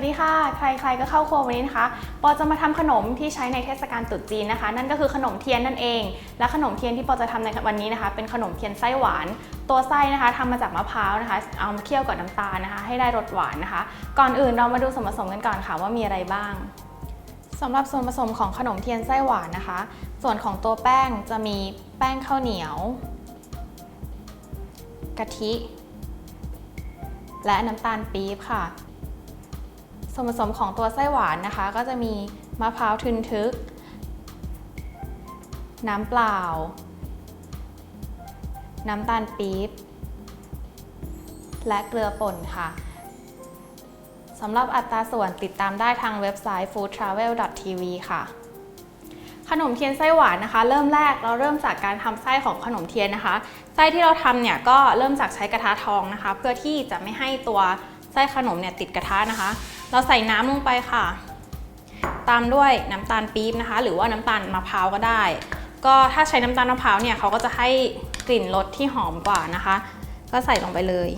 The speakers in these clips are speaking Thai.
วัสดีค่ะ ใครๆก็เข้าครัววันนี้นะคะ ปอจะมาทำขนมที่ใช้ในเทศกาลตรุษจีนนะคะ นั่นก็คือขนมเทียนนั่นเอง และขนมเทียนที่ปอจะทำในวันนี้นะคะ เป็นขนมเทียนไส้หวาน ตัวไส้นะคะทำมาจากมะพร้าวนะคะ เอามาเคี่ยวกับน้ำตาลนะคะ ให้ได้รสหวานนะคะ ก่อนอื่นเรามาดูส่วนผสมกันก่อนค่ะว่ามีอะไรบ้างสำหรับส่วนผสมของขนมเทียนไส้หวานนะคะ ส่วนของตัวแป้งจะมีแป้งข้าวเหนียว กะทิ และน้ำตาลปี๊บค่ะ ส่วนผสมของตัวไส้หวานนะคะ ก็จะมีมะพร้าวทึนทึก น้ำเปล่า น้ำตาลปี๊บ และเกลือป่นค่ะสำหรับอัตราส่วนติดตามได้ทางเว็บไซต์ foodtravel.tv ค่ะ ขนมเทียนไส้หวานนะคะ เริ่มแรกเราเริ่มจากการทำไส้ของขนมเทียนนะคะ ไส้ที่เราทำเนี่ยก็เริ่มจากใช้กระทะทองนะคะ เพื่อที่จะไม่ให้ตัว ไส้ขนมเนี่ยติดกระทะนะคะ เราใส่น้ำลงไปค่ะ ตามด้วยน้ำตาลปี๊บนะคะ หรือว่าน้ำตาลมะพร้าวก็ได้ ก็ถ้าใช้น้ำตาลมะพร้าวเนี่ยเขาก็จะให้กลิ่นรสที่หอมกว่านะคะ ก็ใส่ลงไปเลย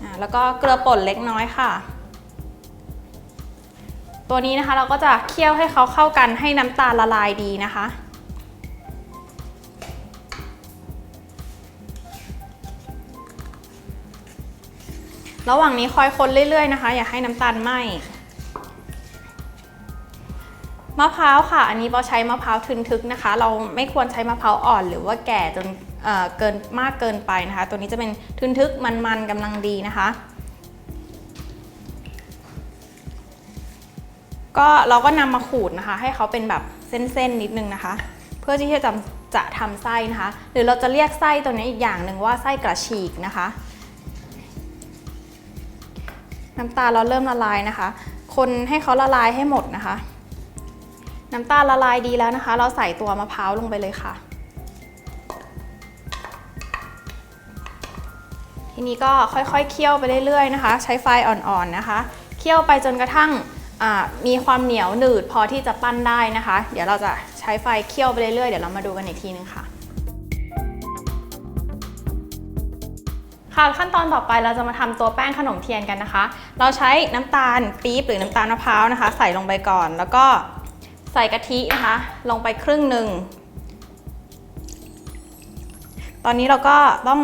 อ่าแล้วก็เกลือป่นเล็กน้อยค่ะ ตัวนี้นะคะเราก็จะเคี่ยวให้เขาเข้ากันให้น้ำตาลละลายดีนะคะ ระหว่างนี้คอยคนเรื่อยๆนะคะ อย่าให้น้ำตาลไหม้มะพร้าวค่ะ อันนี้เราใช้มะพร้าวทึนทึกนะคะ เราไม่ควรใช้มะพร้าวอ่อน หรือว่าแก่จนเเกินมากเกินไปนะคะ ตัวนี้จะเป็นทึนทึกมันๆกำลังดีนะคะ ก็เราก็นำมาขูดนะคะ ให้เขาเป็นแบบเส้นๆนิดนึงนะคะ เพื่อที่จะจะทำไส้นะคะ หรือเราจะเรียกไส้ตัวนี้อีกอย่างหนึ่งว่าไส้กระฉีกนะคะ น้ำตาลเราเริ่มละลายนะคะ คนให้เขาละลายให้หมดนะคะ น้ำตาลละลายดีแล้วนะคะ เราใส่ตัวมะพร้าวลงไปเลยค่ะ ทีนี้ก็ค่อยๆเคี่ยวไปเรื่อยๆนะคะ ใช้ไฟอ่อนๆนะคะ เคี่ยวไปจนกระทั่งมีความเหนียวหนืดพอที่จะปั้นได้นะคะ เดี๋ยวเราจะใช้ไฟเคี่ยวไปเรื่อยๆ เดี๋ยวเรามาดูกันอีกทีนึงค่ะ ค่ะขั้นตอนต่อไปเราจะมาทำตัวแป้งขนมเทียนกันนะคะ เราใช้น้ำตาลปี๊บหรือน้ำตาลมะพร้าวนะคะ ใส่ลงไปก่อน แล้วก็ใส่กะทินะคะ ลงไปครึ่งหนึ่ง ตอนนี้เราก็ต้อง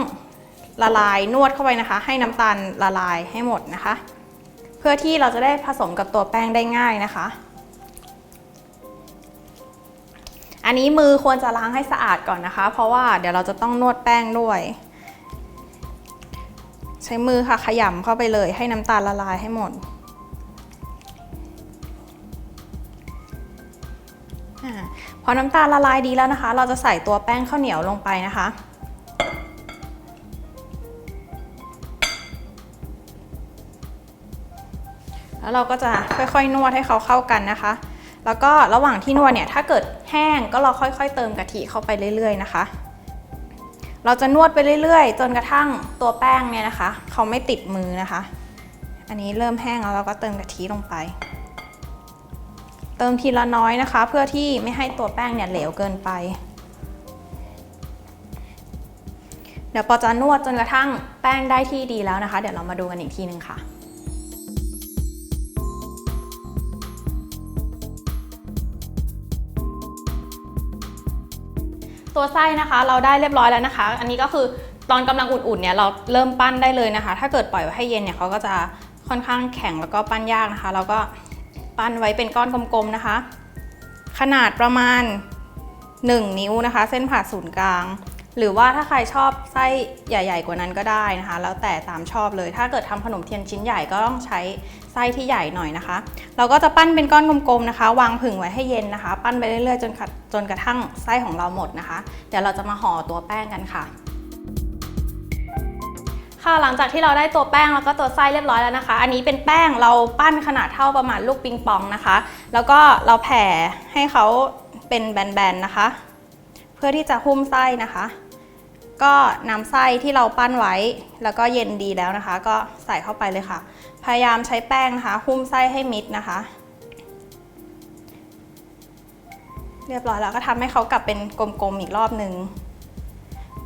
ละลายนวดเข้าไปนะคะ ให้น้ำตาลละลายให้หมดนะคะ เพื่อที่เราจะได้ผสมกับตัวแป้งได้ง่ายนะคะ อันนี้มือควรจะล้างให้สะอาดก่อนนะคะ เพราะว่าเดี๋ยวเราจะต้องนวดแป้งด้วย ใช้มือค่ะขยำเข้าไปเลย ให้น้ำตาลละลายให้หมดอพอน้ำตาลละลายดีแล้วนะคะ เราจะใส่ตัวแป้งข้าวเหนียวลงไปนะคะแล้วเราก็จะค่อยๆ นวดให้เขาเข้ากันนะคะ แล้วก็ระหว่างที่นวดเนี่ย ถ้าเกิดแห้งก็เราค่อยๆ เติมกะทิเข้าไปเรื่อยๆ นะคะ เราจะนวดไปเรื่อยๆ จนกระทั่งตัวแป้งเนี่ยนะคะ เขาไม่ติดมือนะคะ อันนี้เริ่มแห้งแล้วเราก็เติมกะทิลงไป เติมทีละน้อยนะคะ เพื่อที่ไม่ให้ตัวแป้งเนี่ยเหลวเกินไป เดี๋ยวปอจะนวดจนกระทั่งแป้งได้ที่ดีแล้วนะคะ เดี๋ยวเรามาดูกันอีกทีนึงค่ะ ตัวไส้นะคะ เราได้เรียบร้อยแล้วนะคะ อันนี้ก็คือตอนกำลังอุ่นๆเนี่ยเราเริ่มปั้นได้เลยนะคะ ถ้าเกิดปล่อยไว้ให้เย็นเนี่ยเขาก็จะค่อนข้างแข็งแล้วก็ปั้นยากนะคะ เราก็ปั้นไว้เป็นก้อนกลมๆนะคะ ขนาดประมาณ 1 นิ้วนะคะ เส้นผ่าศูนย์กลาง หรือว่าถ้าใครชอบไส้ใหญ่ ๆ กว่านั้นก็ได้นะคะ แล้วแต่ตามชอบเลย ถ้าเกิดทำขนมเทียนชิ้นใหญ่ก็ต้องใช้ไส้ที่ใหญ่หน่อยนะคะ เราก็จะปั้นเป็นก้อนกลมๆนะคะ วางผึ่งไว้ให้เย็นนะคะ ปั้นไปเรื่อยๆจนจนกระทั่งไส้ของเราหมดนะคะ เดี๋ยวเราจะมาห่อตัวแป้งกันค่ะค่ะหลังจากที่เราได้ตัวแป้งแล้วก็ตัวไส้เรียบร้อยแล้วนะคะ อันนี้เป็นแป้งเราปั้นขนาดเท่าประมาณลูกปิงปองนะคะ แล้วก็เราแผ่ให้เขาเป็นแบนๆนะคะ เพื่อที่จะหุ้มไส้นะคะ ก็นำไส้ที่เราปั้นไว้ แล้วก็เย็นดีแล้วนะคะ ก็ใส่เข้าไปเลยค่ะ พยายามใช้แป้งนะคะหุ้มไส้ให้มิดนะคะ เรียบร้อยแล้วก็ทำให้เขากลับเป็นกลมๆอีกรอบหนึ่ง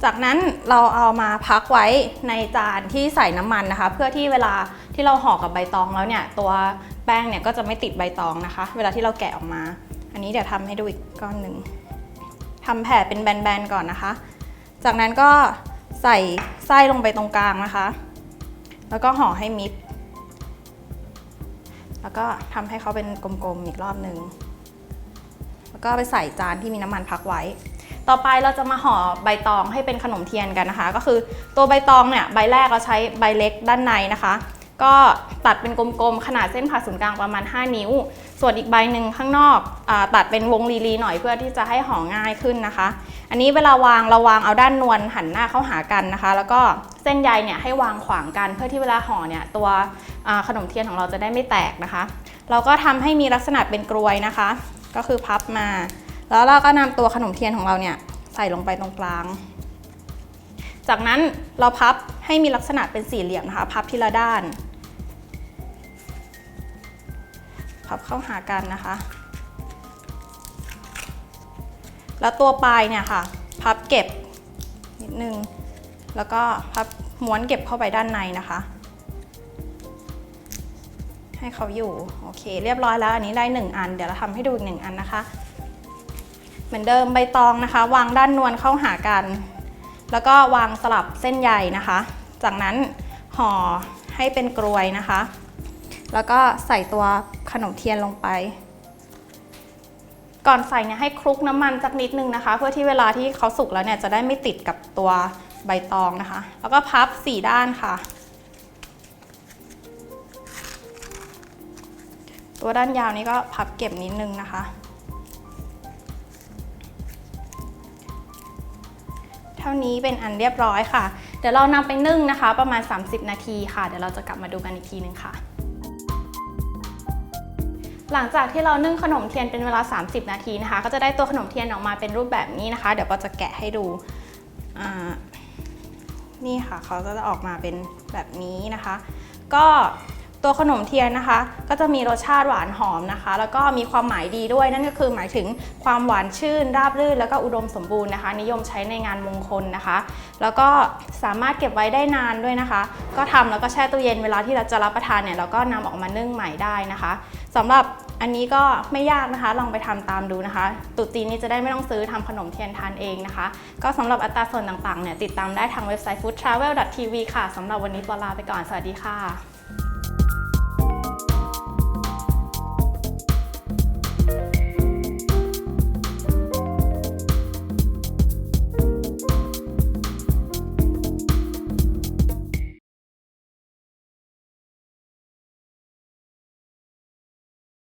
จากนั้นเราเอามาพักไว้ในจานที่ใส่น้ำมันนะคะ เพื่อที่เวลาที่เราห่อกับใบตองแล้วเนี่ย ตัวแป้งเนี่ยก็จะไม่ติดใบตองนะคะ เวลาที่เราแกะออกมา อันนี้เดี๋ยวทำให้ดูอีกก้อนหนึ่งทำแผ่เป็นแบนๆก่อนนะคะ จากนั้นก็ใส่ไส้ลงไปตรงกลางนะคะ แล้วก็ห่อให้มิด แล้วก็ทำให้เขาเป็นกลมๆอีกรอบหนึ่งแล้วก็ไปใส่จานที่มีน้ำมันพักไว้ ต่อไปเราจะมาห่อใบตองให้เป็นขนมเทียนกันนะคะ ก็คือตัวใบตองเนี่ยใบแรกเราใช้ใบเล็กด้านในนะคะ ก็ตัดเป็นกลมๆ ขนาดเส้นผ่าศูนย์กลางประมาณ 5 นิ้ว ส่วนอีกใบหนึ่งข้างนอกอตัดเป็นวงรีๆหน่อยเพื่อที่จะให้ห่อง่ายขึ้นนะคะ อันนี้เวลาวางเราวางเอาด้านนวลหันหน้าเข้าหากันนะคะ แล้วก็เส้นใยเนี่ยให้วางขวางกันเพื่อที่เวลาห่อเนี่ยตัวขนมเทียนของเราจะได้ไม่แตกนะคะ เราก็ทำให้มีลักษณะเป็นกรวยนะคะ ก็คือพับมา แล้วเราก็นำตัวขนมเทียนของเราเนี่ยใส่ลงไปตรงกลางจากนั้นเราพับให้มีลักษณะเป็นสี่เหลี่ยมนะคะ พับทีละด้าน พับเข้าหากันนะคะ แล้วตัวปลายเนี่ยค่ะ พับเก็บนิดนึง แล้วก็พับม้วนเก็บเข้าไปด้านในนะคะ ให้เขาอยู่ โอเค เรียบร้อยแล้ว อันนี้ได้ 1 อัน เดี๋ยวเราทำให้ดูอีกหนึ่งอันนะคะ เหมือนเดิมใบตองนะคะ วางด้านนวลเข้าหากัน แล้วก็วางสลับเส้นใยนะคะ จากนั้นห่อให้เป็นกรวยนะคะ แล้วก็ใส่ตัวขนมเทียนลงไป ก่อนใส่เนี่ยให้คลุกน้ำมันสักนิดนึงนะคะ เพื่อที่เวลาที่เขาสุกแล้วเนี่ยจะได้ไม่ติดกับตัวใบตองนะคะ แล้วก็พับสี่ด้านค่ะ ตัวด้านยาวนี้ก็พับเก็บนิดนึงนะคะ เท่านี้เป็นอันเรียบร้อยค่ะ เดี๋ยวเรานำไปนึ่งนะคะ ประมาณ 30 นาทีค่ะ เดี๋ยวเราจะกลับมาดูกันอีกทีนึงค่ะ หลังจากที่เรานึ่งขนมเทียนเป็นเวลา 30 นาทีนะคะ ก็จะได้ตัวขนมเทียนออกมาเป็นรูปแบบนี้นะคะ เดี๋ยวปอจะแกะให้ดูนี่ค่ะเขาก็จะออกมาเป็นแบบนี้นะคะ ก็ ตัวขนมเทียนนะคะ ก็จะมีรสชาติหวานหอมนะคะ แล้วก็มีความหมายดีด้วยนั่นก็คือหมายถึงความหวานชื่น ราบรื่น แล้วก็อุดมสมบูรณ์นะคะ นิยมใช้ในงานมงคลนะคะ แล้วก็สามารถเก็บไว้ได้นานด้วยนะคะ ก็ทำแล้วก็แช่ตู้เย็นเวลาที่เราจะรับประทานเนี่ยเราก็นำออกมานึ่งใหม่ได้นะคะสำหรับอันนี้ก็ไม่ยากนะคะ ลองไปทำตามดูนะคะ ตุ๊จีนนี้จะได้ไม่ต้องซื้อทำขนมเทียนทานเองนะคะ ก็สำหรับอัตราส่วนต่างๆเนี่ยติดตามได้ทางเว็บไซต์ foodtravel.tv ค่ะสำหรับวันนี้ปอลาไปก่อน สวัสดีค่ะ